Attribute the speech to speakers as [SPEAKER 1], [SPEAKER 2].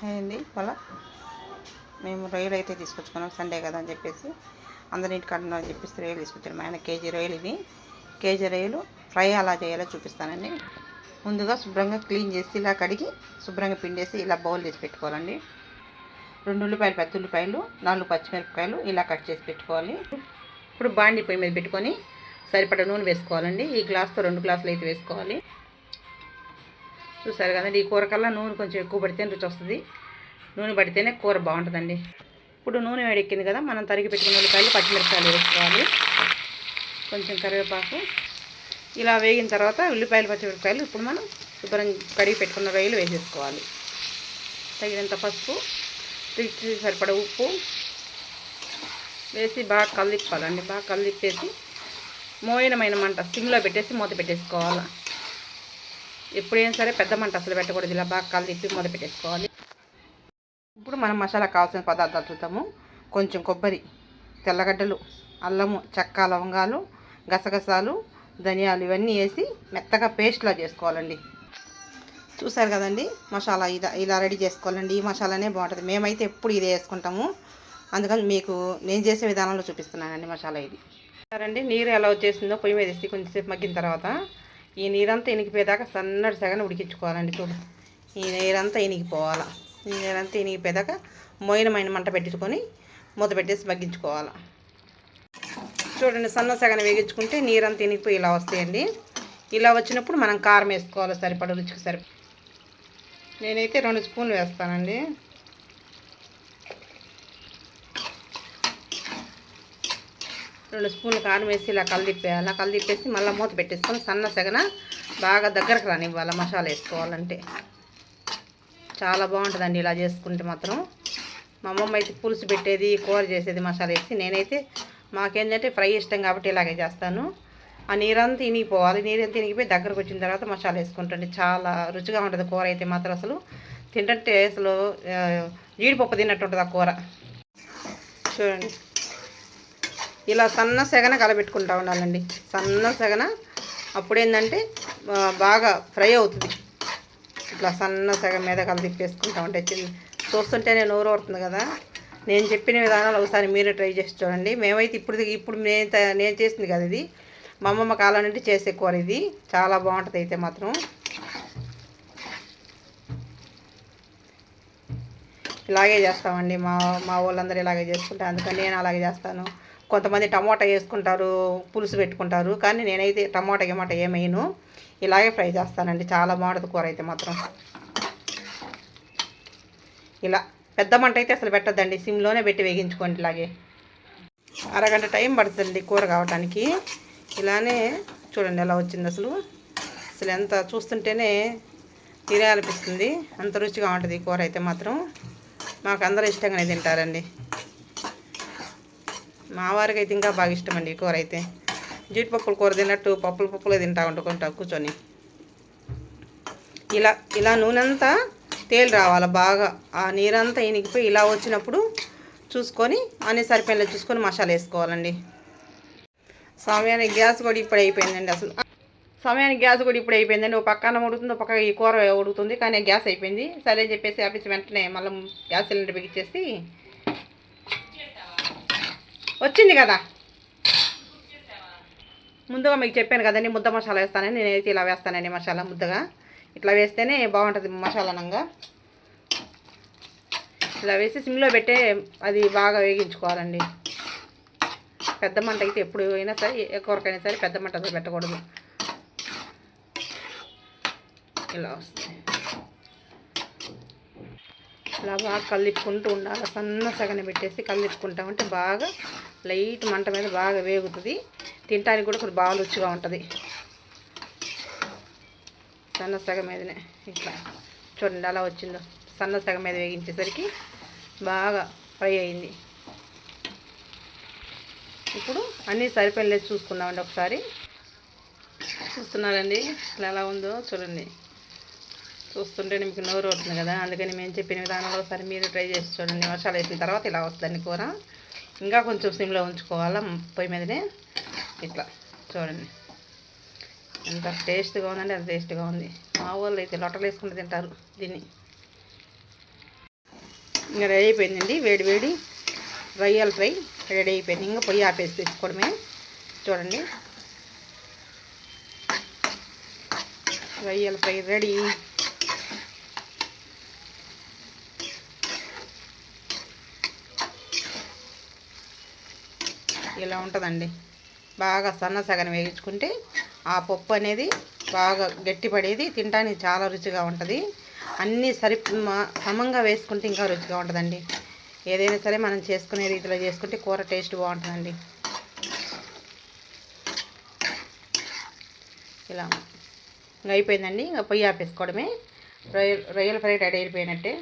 [SPEAKER 1] Hi అండి వాళ్ళ మేము రొయ్యలు అయితే తీసుకొచ్చుకున్నాం సండే కదా అని చెప్పేసి. అందరి కన్నా అని చెప్పేసి రొయ్యలు తీసుకొచ్చాను మా ఆయన కేజీ రొయ్యలు ఇవి. కేజీ రొయ్యలు ఫ్రై అలా చేయాలో చూపిస్తానండి. ముందుగా శుభ్రంగా క్లీన్ చేసి ఇలా కడిగి శుభ్రంగా పిండేసి ఇలా బౌల్ చేసి పెట్టుకోవాలండి. రెండు ఉల్లిపాయలు పెద్ద ఉల్లిపాయలు నాలుగు పచ్చిమిరపకాయలు ఇలా కట్ చేసి పెట్టుకోవాలి. ఇప్పుడు బాండి పొయ్యి మీద పెట్టుకొని సరిపడ నూనె వేసుకోవాలండి. ఈ గ్లాస్తో రెండు గ్లాసులు అయితే వేసుకోవాలి. చూసారు కదండి ఈ కూర కల్లా నూనె కొంచెం ఎక్కువ పడితే రుచి వస్తుంది. నూనె పడితేనే కూర బాగుంటుందండి. ఇప్పుడు నూనె వేడెక్కింది కదా మనం తరిగి పెట్టుకున్న ఉల్లిపాయలు పచ్చిమిరపకాయలు వేసుకోవాలి. కొంచెం కరివేపాకు. ఇలా వేగిన తర్వాత ఉల్లిపాయలు పచ్చిమిరపకాయలు ఇప్పుడు మనం శుభ్రం కడిగి పెట్టుకున్న రొయ్యలు వేసేసుకోవాలి. తగినంత పసుపు రుచి సరిపడ ఉప్పు వేసి బాగా కల్లిప్పాలండి బాగా కల్లిప్పేసి మోయనమైన మంట సిమ్లో పెట్టేసి మూత పెట్టేసుకోవాలి. ఎప్పుడైనా సరే పెద్ద మంట అసలు పెట్టకూడదు. ఇలా బాగా కాలు తిప్పి మొదలు పెట్టేసుకోవాలి. ఇప్పుడు మనం మసాలా కావాల్సిన పదార్థాలు చూద్దాము. కొంచెం కొబ్బరి తెల్లగడ్డలు అల్లము చెక్క లవంగాలు గసగసాలు ధనియాలు ఇవన్నీ వేసి మెత్తగా పేస్ట్లా చేసుకోవాలండి. చూసారు కదండి? మసాలా ఇలా ఇలా రెడీ చేసుకోవాలండి. ఈ మసాలానే బాగుంటుంది. మేమైతే ఎప్పుడు ఇదే వేసుకుంటాము. అందుకని మీకు నేను చేసే విధానంలో చూపిస్తున్నానండి మసాలా ఇది. సరే నీరు ఎలా వచ్చేసిందో పొయ్యి మీద వేసి కొంచెంసేపు మగ్గిన తర్వాత ఈ నీరంతా ఇనిగిపోయేదాకా సన్నటి సగన ఉడికించుకోవాలండి చూడు. ఈ నీరంతా ఇనిగిపోవాలి. ఈ నీరంతా ఇనిగిపోయేదాకా మోయినమైన మంట పెట్టుకొని మూత పెట్టేసి మగ్గించుకోవాలి. చూడండి సన్న సగన వేగించుకుంటే నీరంతా ఇనిగిపోయి ఇలా వస్తాయండి. ఇలా వచ్చినప్పుడు మనం కారం వేసుకోవాలి సరిపడ రుచికి సరిపడ నేనైతే రెండు స్పూన్లు వేస్తానండి. రెండు స్పూన్లు కారం వేసి ఇలా కలదిప్పేయాలి కలదిప్పేసి మళ్ళీ మూత పెట్టేసుకొని సన్న సగన బాగా దగ్గరకు రానివ్వాలి మసాలా వేసుకోవాలంటే. చాలా బాగుంటుందండి ఇలా చేసుకుంటే మాత్రం. మా అమ్మమ్మ అయితే పులుసు పెట్టేది కూర చేసేది మసాలా వేసి నేనైతే మాకేంటంటే ఫ్రై ఇష్టం కాబట్టి ఇలాగే చేస్తాను. ఆ నీరంతా ఇనిగిపోవాలి. నీరంతా ఇనిగిపోయి దగ్గరకు వచ్చిన తర్వాత మసాలా వేసుకుంటుంది చాలా రుచిగా ఉంటుంది కూర అయితే మాత్రం అసలు. తింటే అసలు జీడిపప్పు తిన్నట్టు ఉంటుంది ఆ కూర. చూడండి. ఇలా సన్న సెగన కలబెట్టుకుంటా ఉండాలండి. సన్న సెగన అప్పుడేంటంటే బాగా ఫ్రై అవుతుంది. ఇట్లా సన్న సెగ మీద కల తిప్పేసుకుంటా ఉంటే చూస్తుంటేనే నోరు అవుతుంది కదా. నేను చెప్పిన విధానాలు ఒకసారి మీరే ట్రై చేసి చూడండి. మేమైతే ఇప్పుడు ఇప్పుడు నేను నేను చేసింది కదా ఇది. మా అమ్మమ్మ కాలం నుండి చేసే కూర ఇది. చాలా బాగుంటుంది అయితే మాత్రం. ఇలాగే చేస్తామండి మా మా వాళ్ళందరూ ఇలాగే చేసుకుంటారు. అందుకని నేను అలాగే చేస్తాను. కొంతమంది టమాటా వేసుకుంటారు పులుసు పెట్టుకుంటారు. కానీ నేనైతే టమాటా ఏమాట ఏమైను ఇలాగే ఫ్రై చేస్తానండి. చాలా బాగుంటుంది కూర అయితే మాత్రం. ఇలా పెద్ద మంట అయితే అసలు పెట్టద్దండి. సిమ్లోనే పెట్టి వేగించుకోండి ఇలాగే. అరగంట టైం పడుతుంది కూర కావటానికి. ఇలానే చూడండి ఎలా వచ్చింది అసలు. అసలు ఎంత చూస్తుంటేనే తినాలనిపిస్తుంది. అంత రుచిగా ఉంటుంది కూర అయితే మాత్రం. మాకు అందరూ ఇష్టంగానే తింటారండి. మా వారికి అయితే ఇంకా బాగా ఇష్టం అండి కూర అయితే. జీడిపప్పులు కూర తిన్నట్టు పప్పులు పప్పులు తింటా వండుకుంటా కూర్చొని. ఇలా ఇలా నూనె అంతా తేలి రావాలి బాగా. ఆ నీరంతా ఇనిగిపోయి ఇలా వచ్చినప్పుడు చూసుకొని అన్ని సరిపోయిన చూసుకొని మసాలా వేసుకోవాలండి. సమయానికి గ్యాస్ కూడా ఇప్పుడు అయిపోయిందండి అసలు. సమయానికి గ్యాస్ కూడా ఇప్పుడు అయిపోయిందండి. ఒక పక్కన ఉడుకుతుంది ఒక పక్క ఈ కూర ఉడుకుతుంది కానీ గ్యాస్ అయిపోయింది. సరే చెప్పేసి ఆఫీస్ వెంటనే మళ్ళీ గ్యాస్ సిలిండర్ బిగించేసి వచ్చింది కదా. ముందుగా మీకు చెప్పాను కదండి ముద్ద మసాలా వేస్తానని నేనైతే ఇలా వేస్తానండి మసాలా ముద్దగా. ఇట్లా వేస్తేనే బాగుంటుంది మసాలానంగా ఇలా వేసి సిమ్లో పెట్టే అది బాగా వేగించుకోవాలండి. పెద్ద మంట అయితే ఎప్పుడు అయినా సరే కూరకైనా సరే పెద్ద మంట పెట్టకూడదు. ఇలా వస్తుంది ఇలా బాగా కలుపుకుంటూ ఉండాలి. సన్న సగన పెట్టేసి కలుపుకుంటామంటే బాగా లైట్ మంట మీద బాగా వేగుతుంది. తినడానికి కూడా కొంచెం బాగా రుచిగా ఉంటుంది. సన్న సగం మీదనే ఇట్లా చూడండి అలా వచ్చిందో. సన్న సగం మీద వేగించేసరికి బాగా ఫ్రై అయింది. ఇప్పుడు అన్నీ సరిపోయలేదు చూసుకుందామండి ఒకసారి. చూస్తున్నారండి. ఎలా ఉందో చూడండి. చూస్తుంటే మీకు నోరు అవుతుంది కదా అందుకని మేము చెప్పిన విధానంలో ఒకసారి మీరు ట్రై చేసి చూడండి. వర్షాలు వేసిన తర్వాత ఇలా వస్తుందండి కూర. ఇంకా కొంచెం సిమ్లో ఉంచుకోవాలా పొయ్యి మీదనే? ఇట్లా చూడండి. ఎంత టేస్ట్గా ఉందండి అంత టేస్ట్గా ఉంది. మా ఊళ్ళో అయితే లొట్టలు వేసుకుంటూ తింటారు దీన్ని. ఇంకా రెడీ అయిపోయిందండి వేడి వేడి రొయ్యల ఫ్రై రెడీ అయిపోయింది. ఇంకా పొయ్యి ఆపేసి తెచ్చుకోవడమే. చూడండి. రొయ్యల ఫ్రై రెడీ. ఇలా ఉంటుందండి. బాగా సన్న సగం వేయించుకుంటే ఆ పప్పు అనేది బాగా గట్టిపడేది తినడానికి చాలా రుచిగా ఉంటుంది. అన్నీ సరి సమంగా వేసుకుంటే ఇంకా రుచిగా ఉంటుందండి. ఏదైనా సరే మనం చేసుకునే రీతిలో చేసుకుంటే కూర టేస్ట్ బాగుంటుందండి. ఇలా ఇంకా అయిపోయిందండి. ఇంకా పొయ్యి ఆపేసుకోవడమే. రొయ్యల రొయ్యల ఫ్రై రెడీ అయిపోయినట్టే.